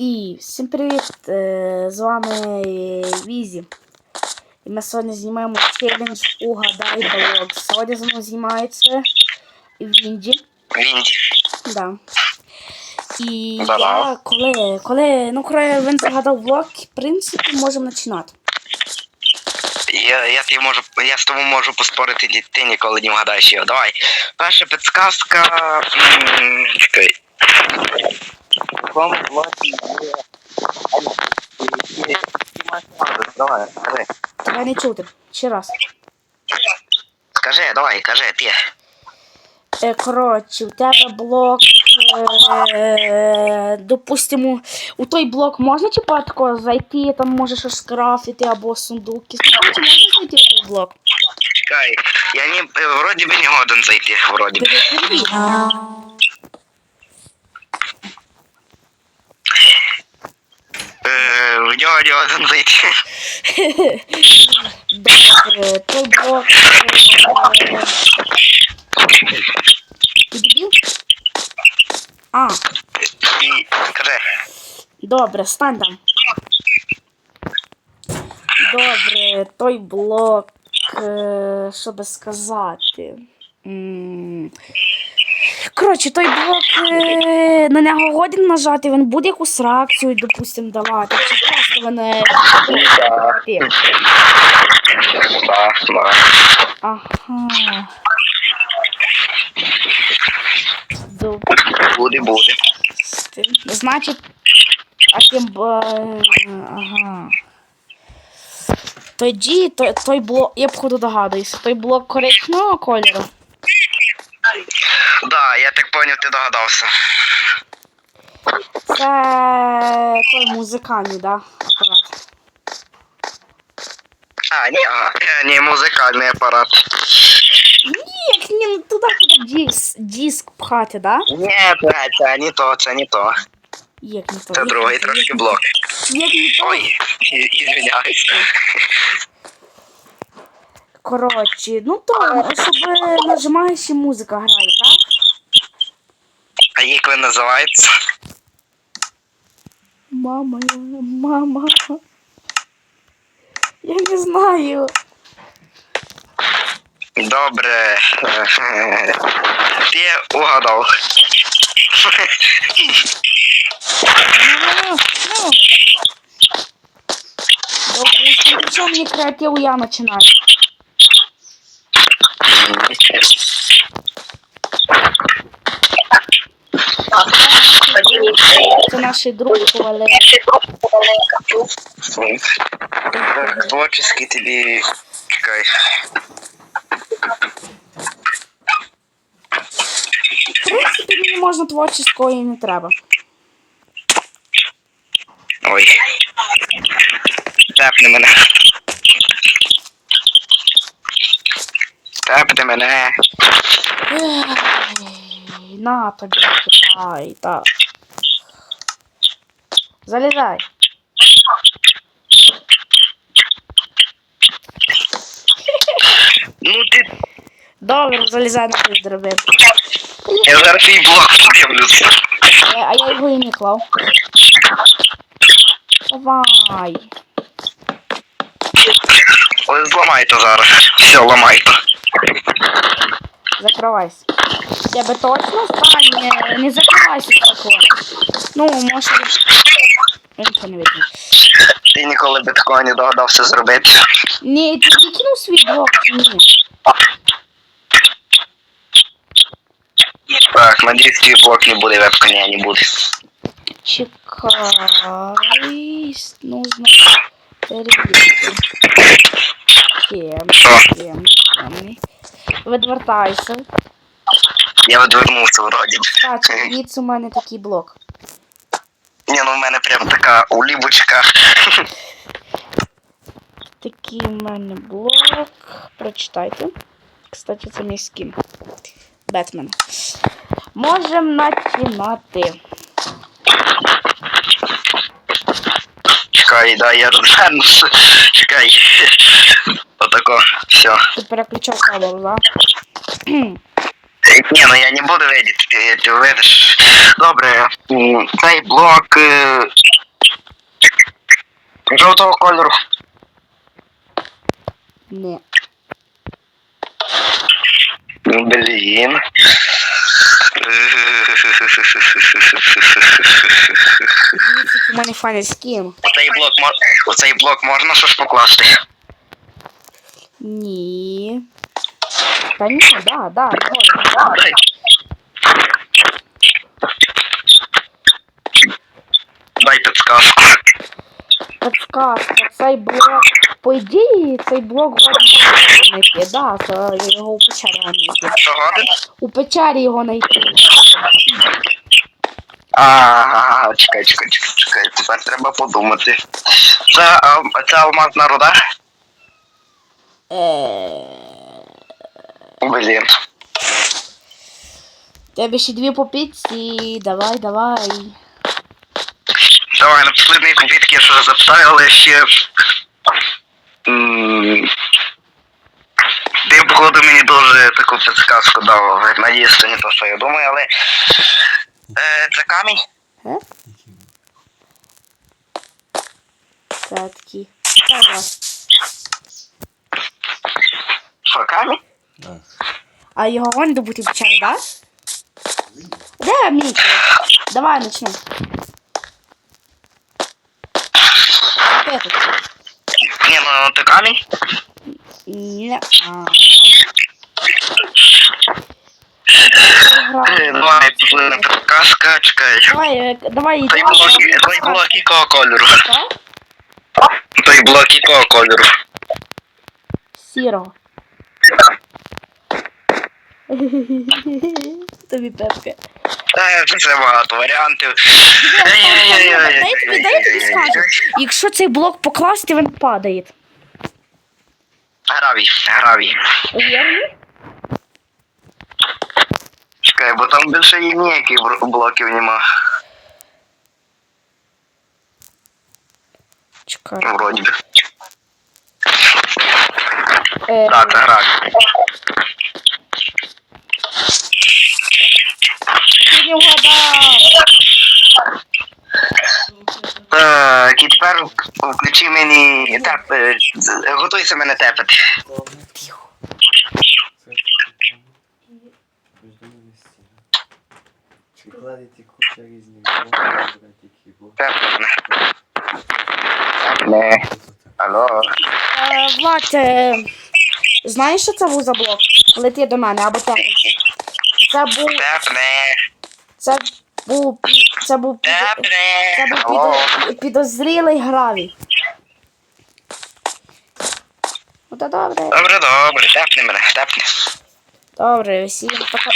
І всім привіт! е, З вами Візі. І ми сьогодні знімаємо челендж Угадай блог. Сьогодні зі мною знімається Вінді. Вінді. Да. І я коли, коли, ну коли він загадав блог, в принципі, можемо починати. Я, я, тобі можу, я з тобою можу поспорити, ти ніколи не вгадаєш його. Давай. Перша підсказка. Чекай. В Кому власні є. Давай, скажи. Тебе не чути. Ще раз. Скажи, давай, кажи, ти. Е, коротше, у тебе блок, е, допустимо, у той блок можна типа тако зайти, там можеш щось скрафтити або сундуки. Коротше, можна зайти в той блок? Чекай. Я не, вроді би не годен зайти, вроді би. Перепривіт. В нього зайти. Добре, Ти дебіл? А, І добре, стань там. Добре, той блок. е, Що би сказати? Коротше, той блок е, на нього годен нажати, він буде якусь реакцію, допустим, давати. Да, да. Ага. Допустим. Буде, буде. Значить, а тим б. Ага. Тоді той, той блок. Я походу догадуюся. Той блок коричневого кольору. Да, я так поняв, ти догадався. Це той музикальний, да? Апарат. А, ні. Е, ні, музикальний апарат. Ні, як ні, туди куди диск, диск пхати, да? Ні, це, це не то, це не то. Як не то. Це як другий то, трошки як блок. Як не то. Ой, ізвиняюсь. Коротше, ну то, щоб нажимаєш і музика грає, так? А як він називається? Мама, мама. Я не знаю. Добре. Ти угадав. Причем мне креативу я начинаю. Це наші друзі повели. Творческий тобі. Чекай. В принципі, мені можна творческого і не треба. Ой. Тепни мене. Тепни мене. На тобі, чекай, так. Залізай. Ну ти. Добре, залізай на той драбин. Я зараз твій блок подивлюся. Е, А я його і не клав. Давай. Ой, зламайте зараз. Все, ламайте. Закривайся. Тебе точно стань, не, не закривайся такого. Ну, може. Нічого не видно. Ти ніколи би такого не догадався зробити. Ні, ти не кинув свій блок, ні. Так, надіюсь, твій блок не буде веб-коня, не буде. Чекай. Нужно перевірити. Кем, Що? кем, кем. Відвертайся. Я відвернувся вроді. Так, дивіться, у мене такий блок. Ні, ну в мене прям така улібочка. Такий у мене блок. Прочитайте. Кстати, це мій скін. Бетмен. Можемо починати. Чекай, да, я розвернувся. Чекай. Отако, все. Ти переключав кабель, да? Ні, ну я не буду видіти, ти, ти видиш. Добре, цей блок е, Жовтого кольору. Не. Блін. Дивіться, який у мене файний скін. Оцей блок. Оцей блок можна щось покласти. Ні. Та ні, да, да, згоден. Дай. Дай підсказку. Подсказка, цей блок. По ідеї, цей блок годен знайти. Да, то його у печері знайти. Що годин? У печері його знайти. А, чекай, чекай, чекай, чекай. Тепер треба подумати. Це, а, це алмазна руда? Блін. Тебе ще дві попітці. Давай, давай. Давай, на послідний купітки я щось записав, але ще. Ти, походу, мені дуже таку підсказку дав. Надіюсь, це не то, що я думаю, але. Е, це камінь? Е? Такі. Давай. Що, камінь? Да. А його вон добути в печері, да? Де Мікі? Давай начнем. Ні, ну ти камінь? Ні. А. Давай, послідна підказка, чекай. Давай, е, давай, Той давай. блок, той блок якого кольору? Той блок якого кольору? Сірого. Тобі пепка. Е, це багато варіантів. Дай тобі, скажу. Якщо цей блок покласти, він падає. Гравій, гравій. Чекай, бо там більше і ніяких блоків нема. Чекай. Вроді би. Е, Так, це гравій. ти не вгадав. Так, і тепер включи мені теп. е, з- Готуйся мене тепати. Тихо. Чи кладете куча різних блоків, брати кіборд? Теп мене. Не. Алло. Е, Влад, е, знаєш, що це був за блок? Лети до мене, або те. Це був. Це був. Це був. під- Це був Алло. підозрілий гравій. Ну та добре. Добре, добре, тепни мене, тепни. Добре, всім пока-пока.